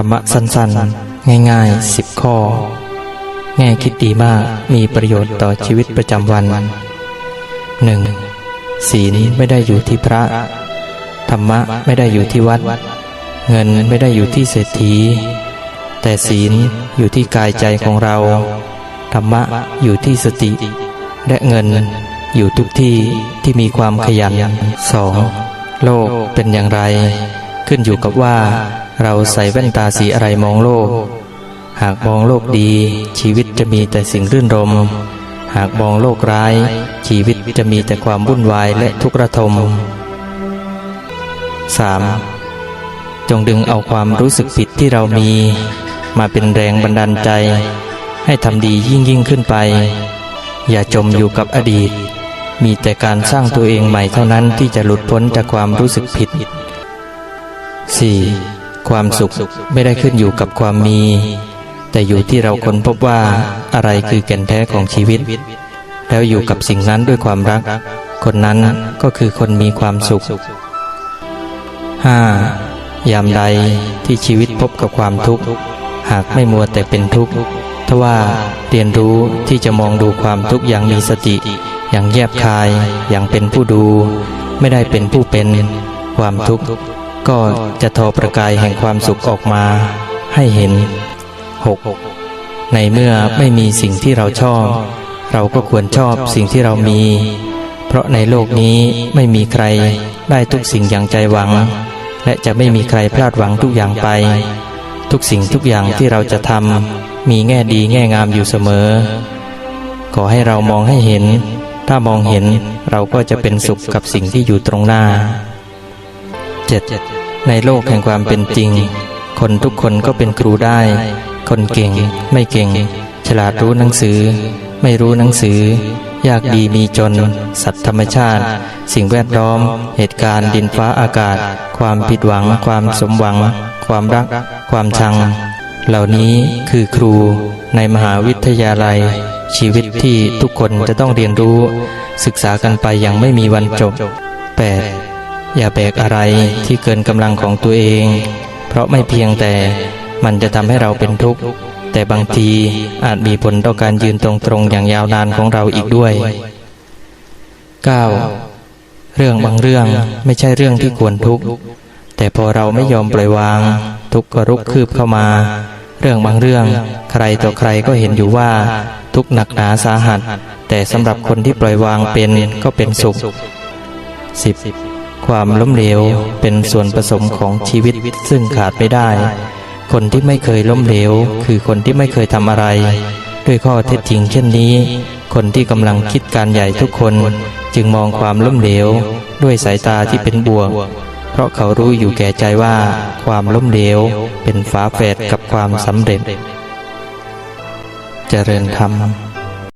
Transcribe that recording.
รรมะสั้นๆ ง่ายๆสิบข้อ แง่คิดดีมากมีประโยชน์ต่อชีวิตประจำวัน 1. ศีลไม่ได้อยู่ที่พระ ธรรมะไม่ได้อยู่ที่วัด เงินไม่ได้อยู่ที่เศรษฐี แต่ศีลอยู่ที่กายใจของเรา ธรรมะอยู่ที่สติ และเงินอยู่ทุกที่ที่มีความขยัน 2. โลกเป็นอย่างไร ขึ้นอยู่กับว่า เราใส่แว่นตาสีอะไรมองโลก หากมองโลกดี ชีวิตจะมีแต่สิ่งรื่นรม หากมองโลกร้าย ชีวิตจะมีแต่ความวุ่นวายและทุกข์ระทม 3. จงดึงเอาความรู้สึกผิดที่เรามี มาเป็นแรงบันดาลใจ ให้ทำดียิ่งยิ่งขึ้นไป อย่าจมอยู่กับอดีต มีแต่การสร้างตัวเองใหม่เท่านั้นที่จะหลุดพ้นจากความรู้สึกผิด 4. ความสุขไม่ได้ขึ้นอยู่กับความมี แต่อยู่ที่เราค้นพบว่าอะไรคือแก่นแท้ของชีวิต แล้วอยู่กับสิ่งนั้นด้วยความรัก คนนั้นก็คือคนมีความสุข 5. ยามใดที่ชีวิตพบกับความทุกข์ หากไม่มัวแต่เป็นทุกข์ทว่าเรียนรู้ที่จะมองดูความทุกข์อย่างมีสติ อย่างแยบคาย อย่างเป็นผู้ดู ไม่ได้เป็นผู้เป็นความทุกข์ ก็จะทอประกายแห่งความสุขออกมาให้เห็น 6. ในเมื่อไม่มีสิ่งที่เราชอบ เราก็ควรชอบสิ่งที่เรามี เพราะในโลกนี้ไม่มีใครได้ทุกสิ่งอย่างใจหวัง และจะไม่มีใครพลาดหวังทุกอย่างไป ทุกสิ่งทุกอย่างที่เราจะทำมีแง่ดีแง่งามอยู่เสมอ ขอให้เรามองให้เห็น ถ้ามองเห็นเราก็จะเป็นสุขกับสิ่งที่อยู่ตรงหน้า 7. ในโลกแห่งความเป็นจริง คนทุกคนก็เป็นครูได้ คนเก่งไม่เก่ง ฉลาดรู้หนังสือ ไม่รู้หนังสือ ยากดีมีจน สัตว์ธรรมชาติ สิ่งแวดล้อม เหตุการณ์ดินฟ้าอากาศ ความผิดหวัง ความสมหวัง ความรัก ความชัง เหล่านี้คือครูในมหาวิทยาลัย ชีวิตที่ทุกคนจะต้องเรียนรู้ ศึกษากันไปอย่างไม่มีวันจบ 8. อย่าแบกอะไรที่เกินกำลังของตัวเอง เพราะไม่เพียงแต่มันจะทำให้เราเป็นทุกข์ แต่บางทีอาจมีผลต่อการยืนตรงๆอย่างยาวนานของเราอีกด้วย 9. เรื่องบางเรื่องไม่ใช่เรื่องที่ควรทุกข์ แต่พอเราไม่ยอมปล่อยวาง ทุกข์ก็รุกคืบเข้ามา เรื่องบางเรื่องใครต่อใครก็เห็นอยู่ว่า ทุกข์หนักหนาสาหัส แต่สำหรับคนที่ปล่อยวางเป็นก็เป็นสุข 10. ความล้มเหลวเป็นส่วนผสมของชีวิตซึ่งขาดไม่ได้ คนที่ไม่เคยล้มเหลว คือคนที่ไม่เคยทำอะไร ด้วยข้อเท็จจริงเช่นนี้ คนที่กำลังคิดการใหญ่ทุกคน จึงมองความล้มเหลว ด้วยสายตาที่เป็นบวก เพราะเขารู้อยู่แก่ใจว่า ความล้มเหลว เป็นฝาแฝดกับความสำเร็จเจริญธรรม